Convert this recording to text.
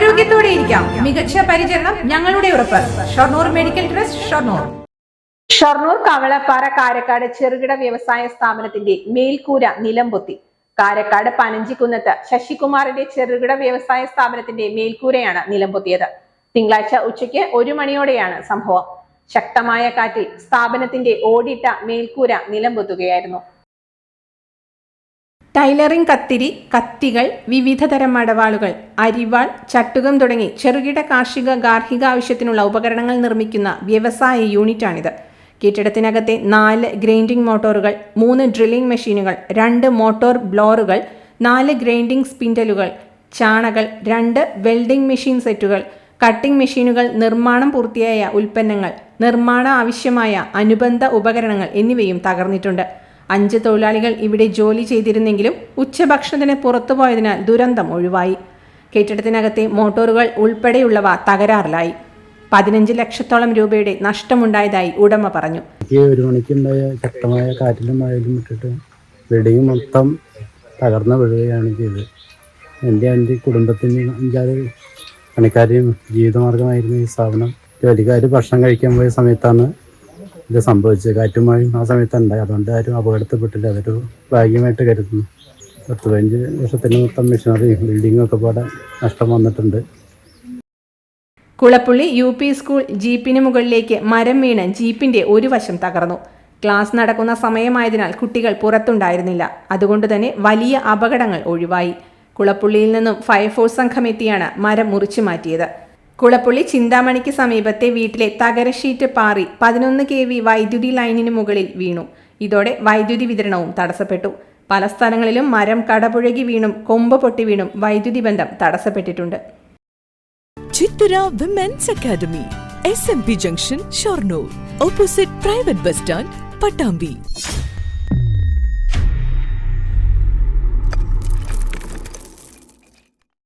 ആരോഗ്യത്തോടെ ഇരിക്കാം. മികച്ച പരിചരണം ഞങ്ങളുടെ ഉറപ്പ്. Shoranur medical trust Shoranur. Shoranur Kavalappara Karakkad ചെറുകിട വ്യവസായ സ്ഥാപനത്തിന്റെ മേൽക്കൂര നിലംപൊത്തി കാരക്കാട് പനഞ്ചിക്കുന്നത്ത് ശശികുമാറിന്റെ ചെറുകിട വ്യവസായ സ്ഥാപനത്തിന്റെ മേൽക്കൂരയാണ് നിലംപൊത്തിയത് തിങ്കളാഴ്ച ഉച്ചയ്ക്ക് ഒരു മണിയോടെയാണ് സംഭവം. ശക്തമായ കാറ്റിൽ സ്ഥാപനത്തിന്റെ ഓടിട്ട മേൽക്കൂര നിലംപൊത്തുകയായിരുന്നു ടൈലറിംഗ് കത്തിരി കത്തികൾ വിവിധതരം മടവാളുകൾ അരിവാൾ ചട്ടുകം തുടങ്ങി ചെറുകിട കാർഷിക ഗാർഹിക ആവശ്യത്തിനുള്ള ഉപകരണങ്ങൾ നിർമ്മിക്കുന്ന വ്യവസായ യൂണിറ്റാണിത്. കെട്ടിടത്തിനകത്തെ നാല് ഗ്രൈൻഡിംഗ് മോട്ടോറുകൾ മൂന്ന് ഡ്രില്ലിംഗ് മെഷീനുകൾ രണ്ട് മോട്ടോർ ബ്ലോറുകൾ നാല് ഗ്രൈൻഡിംഗ് സ്പിൻഡലുകൾ ചാണകൾ രണ്ട് വെൽഡിംഗ് മെഷീൻ സെറ്റുകൾ കട്ടിംഗ് മെഷീനുകൾ നിർമ്മാണം പൂർത്തിയായ ഉൽപ്പന്നങ്ങൾ നിർമ്മാണ ആവശ്യമായ അനുബന്ധ ഉപകരണങ്ങൾ എന്നിവയും തകർന്നിട്ടുണ്ട്. അഞ്ച് തൊഴിലാളികൾ ഇവിടെ ജോലി ചെയ്തിരുന്നെങ്കിലും ഉച്ചഭക്ഷണത്തിന് പുറത്തുപോയതിനാൽ ദുരന്തം ഒഴിവായി. കെട്ടിടത്തിനകത്തെ മോട്ടോറുകൾ ഉൾപ്പെടെയുള്ളവ തകരാറിലായി. പതിനഞ്ച് ലക്ഷത്തോളം രൂപയുടെ നഷ്ടമുണ്ടായതായി ഉടമ പറഞ്ഞു. എനിക്ക് ഒരു മണിക്കുണ്ടായ ശക്തമായ കാറ്റിലും മഴയിലും ഇട്ടിട്ട് ബിൽഡിങ് മൊത്തം തകർന്നു വീഴുകയാണ് ചെയ്തത്. എന്റെ എന്റെ കുടുംബത്തിന് അഞ്ചാറ് പണിക്കാരെയും ജീവിതമാർഗമായിരുന്നു ഈ സ്ഥാപനം. ജോലിക്കാർ ഭക്ഷണം കഴിക്കാൻ പോയ സമയത്താണ് ഇത് സംഭവിച്ചത് കാറ്റും മഴയും ആ സമയത്ത് ഉണ്ടായി. അതുകൊണ്ട് ആരും അപകടത്തിൽപ്പെട്ടില്ല. അതൊരു ഭാഗ്യമായിട്ട് കരുതുന്നു. പത്ത് പതിനഞ്ച് വർഷത്തിന് മൊത്തം മെഷീനറി ബിൽഡിങ്ങും ഒക്കെ പാടെ നഷ്ടം വന്നിട്ടുണ്ട്. കുളപ്പുള്ളി യു പി സ്കൂൾ ജീപ്പിന് മുകളിലേക്ക് മരം വീണ് ജീപ്പിന്റെ ഒരു വശം തകർന്നു. ക്ലാസ് നടക്കുന്ന സമയമായതിനാൽ കുട്ടികൾ പുറത്തുണ്ടായിരുന്നില്ല. അതുകൊണ്ട് തന്നെ വലിയ അപകടങ്ങൾ ഒഴിവായി. കുളപ്പുള്ളിയിൽ നിന്നും ഫയർഫോഴ്സ് സംഘം എത്തിയാണ് മരം മുറിച്ചു മാറ്റിയത്. കുളപ്പുള്ളി ചിന്താമണിക്ക് സമീപത്തെ വീട്ടിലെ തകരഷീറ്റ് പാറി പതിനൊന്ന് കെ വി വൈദ്യുതി ലൈനിന് മുകളിൽ വീണു. ഇതോടെ വൈദ്യുതി വിതരണവും തടസ്സപ്പെട്ടു. പല സ്ഥലങ്ങളിലും മരം കടപുഴകി വീണും കൊമ്പ് പൊട്ടി വീണും വൈദ്യുതി ബന്ധം തടസ്സപ്പെട്ടിട്ടുണ്ട്. Women's academy S M P junction Shoranur opposite private bus stand Pattambi